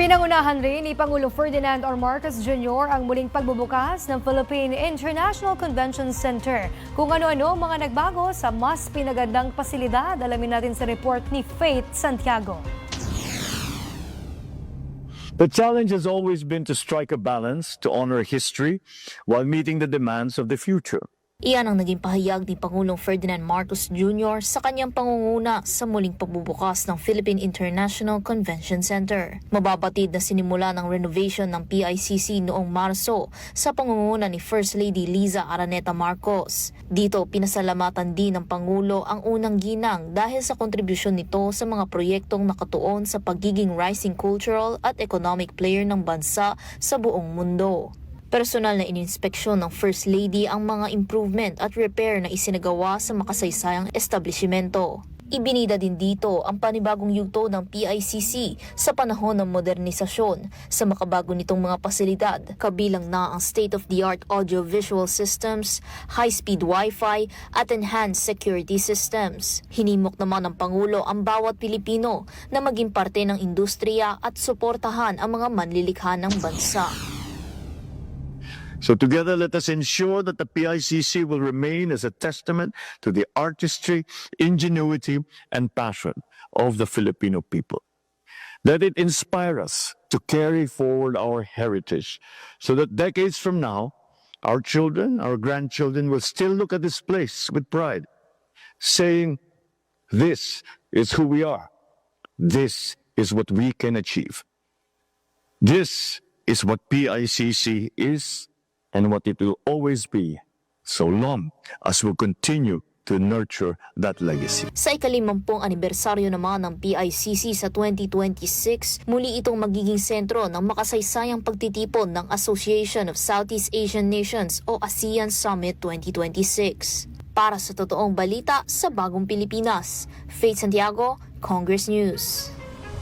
Pinangunahan rin ni Pangulong Ferdinand R. Marcos Jr. ang muling pagbubukas ng Philippine International Convention Center. Kung ano-ano mga nagbago sa mas pinagandang pasilidad, alamin natin sa report ni Faith Santiago. The challenge has always been to strike a balance to honor history while meeting the demands of the future. Iyan ang naging pahayag ni Pangulong Ferdinand Marcos Jr. sa kanyang pangunguna sa muling pagbubukas ng Philippine International Convention Center. Mababatid na sinimula ng renovation ng PICC noong Marso sa pangunguna ni First Lady Liza Araneta Marcos. Dito pinasalamatan din ng Pangulo ang unang ginang dahil sa kontribusyon nito sa mga proyektong nakatuon sa pagiging rising cultural at economic player ng bansa sa buong mundo. Personal na ininspeksyon ng First Lady ang mga improvement at repair na isinagawa sa makasaysayang establishmento. Ibinida din dito ang panibagong yugto ng PICC sa panahon ng modernisasyon sa makabago nitong mga pasilidad, kabilang na ang state-of-the-art audiovisual systems, high-speed Wi-Fi at enhanced security systems. Hinimok naman ng Pangulo ang bawat Pilipino na maging parte ng industriya at suportahan ang mga manlilikha ng bansa. So together let us ensure that the PICC will remain as a testament to the artistry, ingenuity, and passion of the Filipino people. Let it inspire us to carry forward our heritage so that decades from now, our children, our grandchildren will still look at this place with pride, saying, This is who we are. This is what we can achieve. This is what PICC is and what it will always be so long as we continue to nurture that legacy. Sa ikalimampung anibersaryo naman ng PICC sa 2026, muli itong magiging sentro ng makasaysayang pagtitipon ng Association of Southeast Asian Nations o ASEAN Summit 2026. Para sa totoong balita sa Bagong Pilipinas, Faith Santiago, Congress News.